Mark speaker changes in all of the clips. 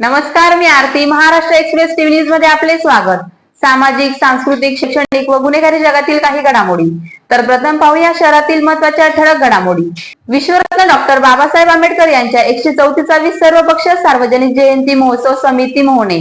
Speaker 1: नमस्कार मी Aarti. Maharashtra express TV न्यूजमध्ये आपले स्वागत. सामाजिक सांस्कृतिक शैक्षणिक व गुन्हेगारी जगातील काही घडामोडी. तर प्रथम पाहूया शहरातील महत्त्वाच्या ठळक घडामोडी. विश्वरत्न डॉक्टर बाबासाहेब आंबेडकर यांच्या एकशे चौतीसावी सर्वपक्षीय सार्वजनिक जयंती महोत्सव समिती मोहने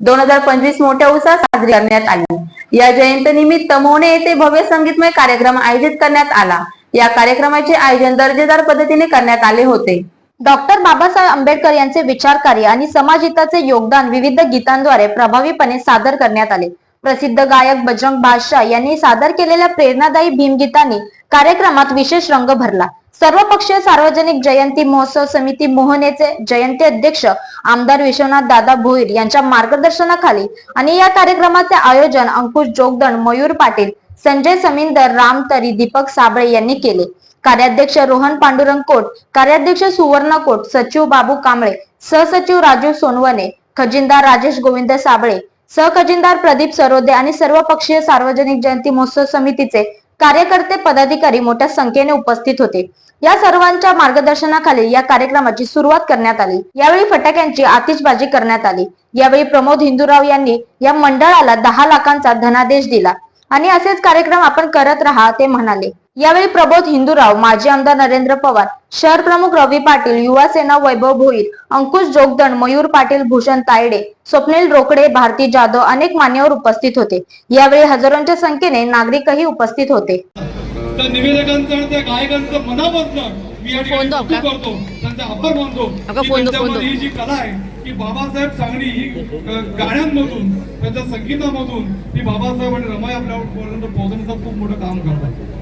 Speaker 1: दोन हजार पंचवीस मोठ्या उत्साहात साजरी करण्यात आली. या जयंतीनिमित्त मोहने येथे भव्य संगीतमय कार्यक्रम आयोजित करण्यात आला. या कार्यक्रमाचे आयोजन दर्जेदार पद्धतीने करण्यात आले होते.
Speaker 2: डॉक्टर बाबासाहेब आंबेडकर यांचे विचार कार्य आणि समाजहिताचे योगदान विविध गीतांद्वारे प्रभावीपणे सादर करण्यात आले. प्रसिद्ध गायक बजरंग बादशाह यांनी सादर केलेल्या प्रेरणादायी भीमगीतांनी कार्यक्रमात विशेष रंग भरला. सर्वपक्षीय सार्वजनिक जयंती महोत्सव समिती मोहनेचे जयंती अध्यक्ष आमदार विश्वनाथ दादा भोईर यांच्या मार्गदर्शनाखाली आणि या कार्यक्रमाचे आयोजन अंकुश जोगदण मयूर पाटील संजय समिंदर राम तरी दीपक साबळे यांनी केले. कार्याध्यक्ष रोहन पांडुरंग कोट कार्याध्यक्ष सुवर्ण कोट सचिव बाबू कांबळे सहसचिव राजू सोनवणे खजिनदार राजेश गोविंद साबळे सहखजिनदार प्रदीप सरोदे आणि सर्व पक्षीय सार्वजनिक जयंती महोत्सव समितीचे कार्यकर्ते पदाधिकारी मोठ्या संख्येने उपस्थित होते. या सर्वांच्या मार्गदर्शनाखाली या कार्यक्रमाची सुरुवात करण्यात आली. यावेळी फटाक्यांची आतिषबाजी करण्यात आली. यावेळी प्रमोद हिंदूराव यांनी या मंडळाला दहा लाखांचा धनादेश दिला. आणि असेच कार्यक्रम आपण करत राहा ते म्हणाले. यावेळी प्रबोध हिंदूराव माजी आमदार नरेंद्र पवार शहर प्रमुख रवी पाटील युवा सेना वैभव भोईर अंकुश जोगदंड मयूर पाटील भूषण तायडे स्वप्नील रोकडे भारती जाधव अनेक मान्यवर उपस्थित होते. यावेळी हजारोंच्या संख्येने नागरिकही उपस्थित होते.
Speaker 3: त्या निवेदकांचं आणि त्या गायकांचं मनापासून मी या ठिकाणी कौतुक करतो. त्यांचा आभार मानतो की त्यांच्यामध्ये ही जी कला आहे की बाबासाहेब सांगणी ही अ, गाण्यांमधून त्यांच्या संगीतामधून ही बाबासाहेब आणि रमाई आपल्यापर्यंत पोहोचण्याचं खूप मोठं काम करतात.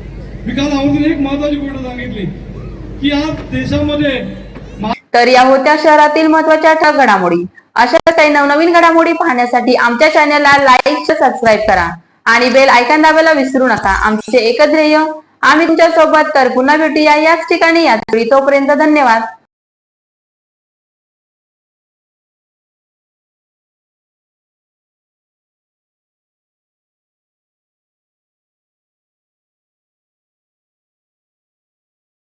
Speaker 3: मी काल आवर्जून एक महत्वाची गोष्ट सांगितली की आज देशामध्ये
Speaker 1: तर या होत्या शहरातील महत्त्वाच्या ठक घडामोडी. अशा काही नवनवीन घडामोडी पाहण्यासाठी आमच्या चॅनलला लाईक सबस्क्राईब करा आणि बेल आयकॉन दाबायला विसरू नका. आमचे एकच ध्येय आम्ही तुमच्यासोबत तर पुन्हा भेटूया याच ठिकाणी. या तोपर्यंत धन्यवाद.